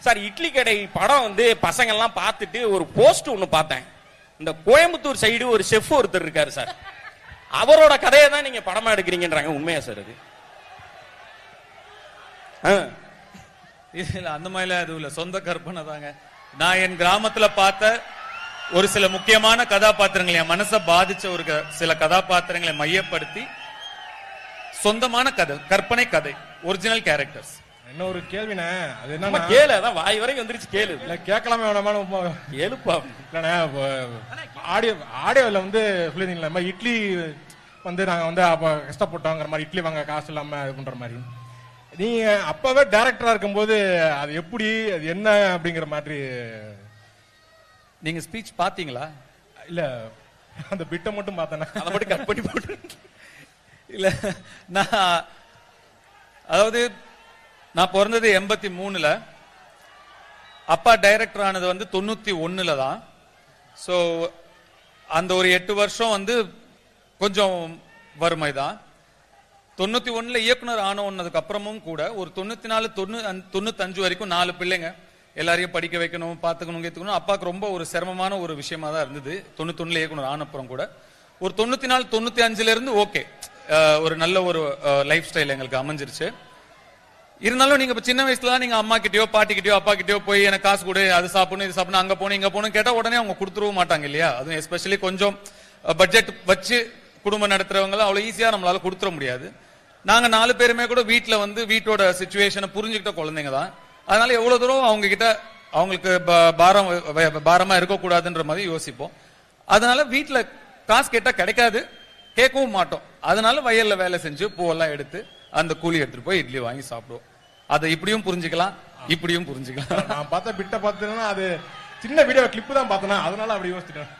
Sir idli கடை படம் வந்து பசங்க எல்லாம் பார்த்துட்டு ஒரு போஸ்ட் ஒன்று பார்த்தேன். இந்த கோயம்புத்தூர் சைடு ஒரு செஃப் ஒருத்தர் இருக்காரு சார். அவரோட கதையை தான் நீங்க படமா எடுக்கிறீங்கன்றாங்க. உண்மையா சார் அது? ஆ. இல்ல அந்த மாதிரிலாம் எதுவும் இல்ல. சொந்த கற்பனை தாங்க. நான் என் கிராமத்துல பார்த்த ஒரு சில முக்கியமான கதாபாத்திரங்களை என் மனசை பாதிச்ச ஒரு க- சில கதாபாத்திரங்களை மையப்படுத்தி சொந்தமான கதை கற்பனை கதை ஒரிஜினல் கேரக்டர்ஸ் என்ன ஒரு கேள்விண்ணே? அது என்னன்னா கேளு அதான் வாய் வரைக்கும் வந்துருச்சு கேளு. இல்ல கேட்கலாமே உப்ப- கேளுப்பா. இல்லண்ணே ஆடியோ ஆடியோவில் வந்து சொல்லியிருந்தீங்களா மாதிரி இட்லி வந்து நாங்க வந்து அப்ப கஷ்டப்பட்டோங்கிற மாதிரி இட்லி வாங்க காசு இல்லாம இது பண்ற மாதிரி. நீங்க அப்பவே டைரக்டரா இருக்கும்போது அது எப்படி அது என்ன அப்படிங்கிற மாதிரி? நீங்க ஸ்பீச் பாத்தீங்களா இல்ல அந்த பிட்டை மட்டும் பார்த்தேன்னா அதை மட்டும் கட் பண்ணி போட்டு. இல்ல நான் அதாவது நான் பிறந்தது எண்பத்தி மூணுல. அப்பா டைரக்டர் ஆனது வந்து தொண்ணூத்தி ஒண்ணுல தான். ஸோ அந்த ஒரு எட்டு வருஷம் வந்து கொஞ்சம் வறுமை தான். தொண்ணூத்தி ஒண்ணுல இயக்குனர் ஆன அப்புறமும் கூட ஒரு தொண்ணூத்தி நாலு தொண்ணூ தொண்ணூத்தஞ்சு வரைக்கும் நாலு பிள்ளைங்க. எல்லாரையும் படிக்க வைக்கணும் பார்த்துக்கணும் கேத்துக்கணும். அப்பாவுக்கு ரொம்ப ஒரு சிரமமான ஒரு விஷயமா தான் இருந்தது. தொண்ணூத்தொன்னுல இயக்குனர் ஆனப்புறம் கூட. ஒரு தொண்ணூத்தி நாலு தொண்ணூத்தி அஞ்சுல இருந்து ஓகே ஒரு நல்ல ஒரு லைஃப் ஸ்டைல் எங்களுக்கு அமைஞ்சிருச்சு. இருந்தாலும் நீங்க இப்ப சின்ன வயசுல தான் நீங்க அம்மா கிட்டயோ பாட்டி கிட்டயோ அப்பா கிட்டயோ போய் எனக்கு காசு கொடு அது சாப்பிடணும் இது சாப்பிடணும் அங்க போகணும் இங்க போகணும் கேட்டா உடனே அவங்க கொடுத்துருவ மாட்டாங்க இல்லையா? அதுவும் எஸ்பெஷலி கொஞ்சம் பட்ஜெட் வச்சு குடும்பம் நடத்துறவங்க அவ்வளவு ஈஸியா நம்மளால கொடுத்துட முடியாது. நாங்க நாலு பேருமே கூட வீட்டுல வந்து வீட்டோட சுச்சுவேஷனை புரிஞ்சுக்கிட்ட குழந்தைங்க தான். அதனால எவ்வளவு தூரம் அவங்க கிட்ட அவங்களுக்கு ப- பாரம் பாரமா இருக்கக்கூடாதுன்ற மாதிரி யோசிப்போம். அதனால வீட்டுல காசு கேட்டா கிடைக்காது கேட்கவும் மாட்டோம். அதனால வயல்ல வேலை செஞ்சு பூவெல்லாம் எடுத்து அந்த கூலி எடுத்துட்டு போய் இட்லி வாங்கி சாப்பிடுவோம். அதை இப்படியும் புரிஞ்சுக்கலாம் இப்படியும் புரிஞ்சுக்கலாம். நான் பார்த்த பிட்டை பார்த்தேன்னா அது சின்ன வீடியோ கிளிப்பு தான் பார்த்தேன்னா அதனால அப்படி யோசிச்சிட்டேன்.